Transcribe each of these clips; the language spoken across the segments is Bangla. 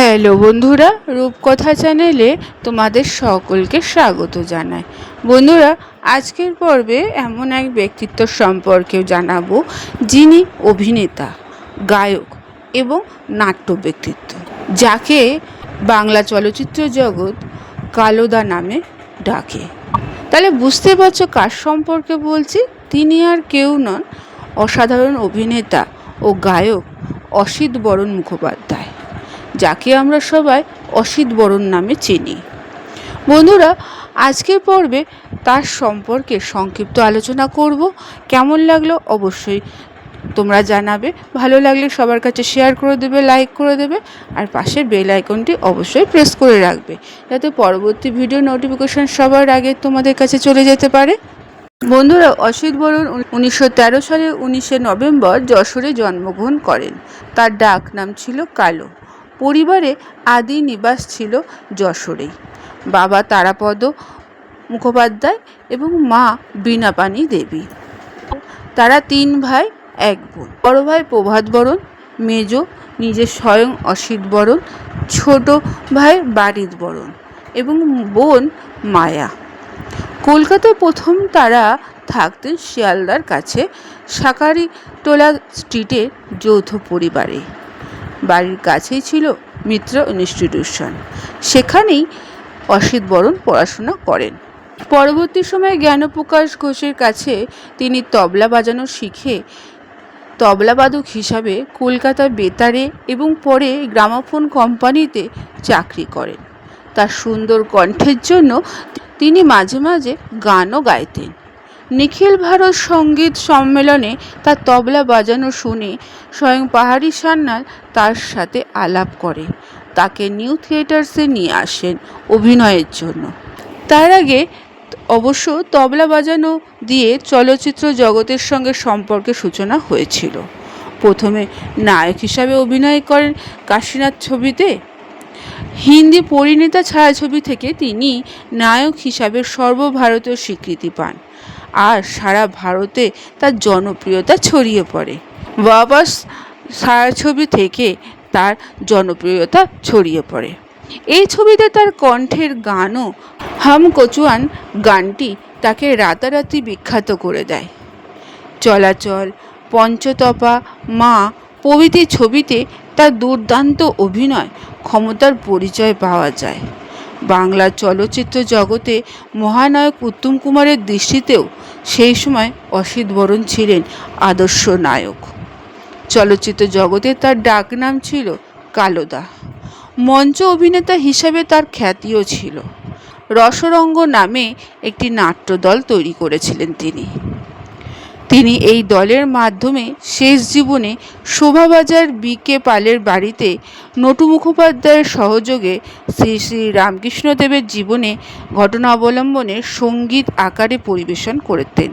হ্যালো বন্ধুরা, রূপকথা চ্যানেলে তোমাদের সকলকে স্বাগত জানাই। বন্ধুরা, আজকের পর্বে এমন এক ব্যক্তিত্ব সম্পর্কে জানাব যিনি অভিনেতা, গায়ক এবং নাট্য ব্যক্তিত্ব, যাকে বাংলা চলচ্চিত্র জগৎ কালোদা নামে ডাকে। তাহলে বুঝতে পারছ কার সম্পর্কে বলছি? তিনি আর কেউ নন, অসাধারণ অভিনেতা ও গায়ক অসিত বরণ মুখোপাধ্যায়। যাকে আমরা সবাই অসিত বরণ নামে চিনি। বন্ধুরা, আজকের পর্বে তার সম্পর্কে সংক্ষিপ্ত আলোচনা করব। কেমন লাগল অবশ্যই তোমরা জানাবে। ভালো লাগলে সবার কাছে শেয়ার করে দেবে লাইক করে দেবে, আর পাশের বেল আইকনটি অবশ্যই প্রেস করে রাখবে। যাতে পরবর্তী ভিডিও নোটিফিকেশন সবার আগে তোমাদের কাছে চলে যেতে পারে। বন্ধুরা, অসিত বরণ উনিশশো সালে উনিশে নভেম্বর যশোরে জন্মগ্রহণ করেন। তার ডাক নাম ছিল কালো। পরিবারে আদি নিবাস ছিল যশোরেই। বাবা তারাপদ মুখোপাধ্যায় এবং মা বীণাপাণি দেবী। তারা তিন ভাই, এক বোন। বড় ভাই প্রভাত বরণ, মেজ নিজে স্বয়ং অসিত বরণ, ছোট ভাই বারিদ বরণ এবং বোন মায়া। কলকাতায় প্রথম তারা থাকতেন শিয়ালদার কাছে সাকারিটোলা স্ট্রিটের যৌথ পরিবারে। বাড়ির কাছেই ছিল মিত্র ইনস্টিটিউশন। সেখানেই অসিত বরণ পড়াশোনা করেন। পরবর্তী সময়ে জ্ঞানপ্রকাশ ঘোষের কাছে তিনি তবলা বাজানো শিখে তবলাবাদক হিসাবে কলকাতা বেতারে এবং পরে গ্রামাফোন কোম্পানিতে চাকরি করেন। তার সুন্দর কণ্ঠের জন্য তিনি মাঝে মাঝে গানও গাইতেন। নিখিল ভারত সংগীত সম্মেলনে তার তবলা বাজানো শুনে স্বয়ং পাহাড়ি সান্যাল তার সাথে আলাপ করে। তাকে নিউ থিয়েটার্সে নিয়ে আসেন অভিনয়ের জন্য। তার আগে অবশ্য তবলা বাজানো দিয়ে চলচ্চিত্র জগতের সঙ্গে সম্পর্কের সূচনা হয়েছিল। প্রথমে নায়ক হিসাবে অভিনয় করেন কাশীনাথ ছবিতে। হিন্দি পরিণীতা ছায়াছবি থেকে তিনি নায়ক হিসাবে সর্বভারতীয় স্বীকৃতি পান। আর সারা ভারতে তার জনপ্রিয়তা ছড়িয়ে পড়ে। বাবাস ছায়াছবি থেকে তার জনপ্রিয়তা ছড়িয়ে পড়ে। এই ছবিতে তার কণ্ঠের গানও হাম কচুয়ান গানটি তাকে রাতারাতি বিখ্যাত করে দেয়। চলাচল, পঞ্চতপা, মা প্রভৃতি ছবিতে তার দুর্দান্ত অভিনয় ক্ষমতার পরিচয় পাওয়া যায়। বাংলা চলচ্চিত্র জগতে মহানায়ক উত্তম কুমারের দৃষ্টিতেও সেই সময় অসিত বরণ ছিলেন আদর্শ নায়ক। চলচ্চিত্র জগতে তার ডাকনাম ছিল কালোদা। মঞ্চ অভিনেতা হিসাবে তার খ্যাতিও ছিল। রসরঙ্গ নামে একটি নাট্যদল তৈরি করেছিলেন তিনি। তিনি এই দলের মাধ্যমে শেষ জীবনে শোভাবাজার বি কে পালের বাড়িতে নটু মুখোপাধ্যায়ের সহযোগে শ্রী শ্রী রামকৃষ্ণদেবের জীবনে ঘটনা অবলম্বনে সংগীত আকারে পরিবেশন করতেন।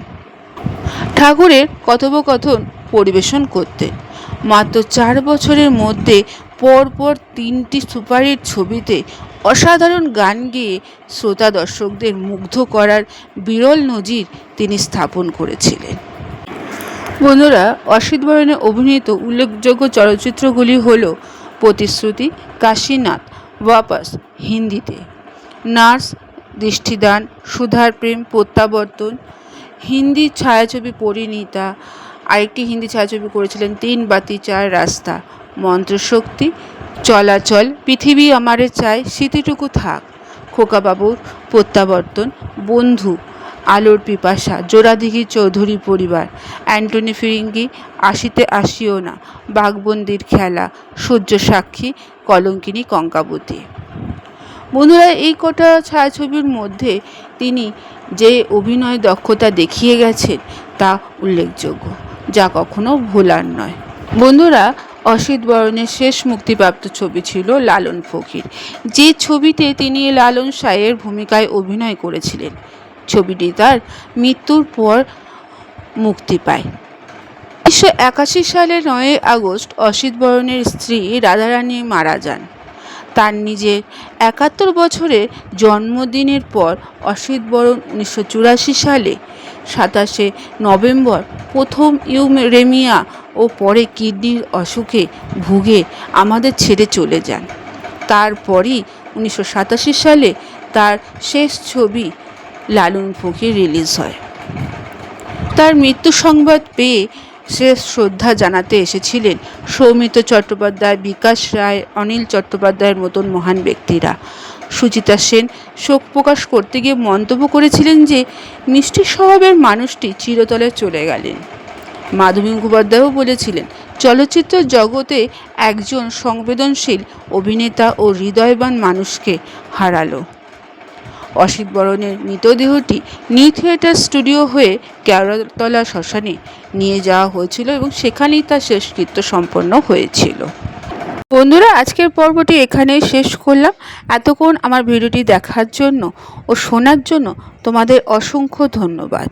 ঠাকুরের কথোপকথন পরিবেশন করতেন। মাত্র চার বছরের মধ্যে পরপর তিনটি সুপারহিট ছবিতে অসাধারণ গান গেয়ে শ্রোতা দর্শকদের মুগ্ধ করার বিরল নজির তিনি স্থাপন করেছিলেন। বন্ধুরা, অসিত বরণে অভিনীত উল্লেখযোগ্য চলচ্চিত্রগুলি হল প্রতিশ্রুতি, কাশীনাথ, ওয়াপাস, হিন্দিতে। নার্স, দৃষ্টিদান, সুধার প্রেম, প্রত্যাবর্তন, হিন্দি ছায়াছবি পরিণীতা, আরেকটি হিন্দি ছায়াছবি করেছিলেন তিন বাতি, চার রাস্তা, মন্ত্রশক্তি, চলাচল, পৃথিবী আমারে চায়, স্মৃতিটুকু থাক, খোকাবাবুর প্রত্যাবর্তন, বন্ধু আলোর পিপাসা। জোড়াদিঘি চৌধুরী পরিবার। অ্যান্টনি ফিরিঙ্গি আসিতে আসিও না। বাঘবন্দির খেলা। সূর্য সাক্ষী, কলঙ্কিনী কঙ্কাবতী। বন্ধুরা, এই কটা ছায়াছবির মধ্যে তিনি যে অভিনয় দক্ষতা দেখিয়ে গেছেন, তা উল্লেখযোগ্য, যা কখনো ভোলার নয়। বন্ধুরা, অসিত বরণের শেষ মুক্তিপ্রাপ্ত ছবি ছিল লালন ফকির। যে ছবিতে তিনি লালন সাহের ভূমিকায় অভিনয় করেছিলেন ছবিটি তার মৃত্যুর পর মুক্তি পায়। উনিশশো একাশি সালের নয় আগস্ট অসিত বরণের স্ত্রী রাধারানী মারা যান। তার নিজের একাত্তর বছরের জন্মদিনের পর অসিত বরণ উনিশশো চুরাশি সালে, সাতাশে নভেম্বর প্রথম ইউরেমিয়া ও পরে কিডনির অসুখে ভুগে আমাদের ছেড়ে চলে যান। তারপরই উনিশশো সাতাশি সালে তার শেষ ছবি লালন ফকির রিলিজ হয়। তার মৃত্যু সংবাদ পেয়ে শেষ শ্রদ্ধা জানাতে এসেছিলেন সৌমিত্র চট্টোপাধ্যায়, বিকাশ রায়, অনিল চট্টোপাধ্যায়ের মতন মহান ব্যক্তিরা। সুচিতা সেন শোক প্রকাশ করতে গিয়ে মন্তব্য করেছিলেন যে, মিষ্টি স্বভাবের মানুষটি চিরতলে চলে গেলেন। মাধবী মুখোপাধ্যায়ও বলেছিলেন, চলচ্চিত্র জগতে একজন সংবেদনশীল অভিনেতা ও হৃদয়বান মানুষকে হারালো। অসিত বরণের মৃতদেহটি নি থিয়েটার স্টুডিও হয়ে কেওড়াতলা শ্মশানে নিয়ে যাওয়া হয়েছিল এবং সেখানেই তার শেষকৃত্য সম্পন্ন হয়েছিল। বন্ধুরা, আজকের পর্বটি এখানে শেষ করলাম। এতক্ষণ আমার ভিডিওটি দেখার জন্য ও শোনার জন্য তোমাদের অসংখ্য ধন্যবাদ।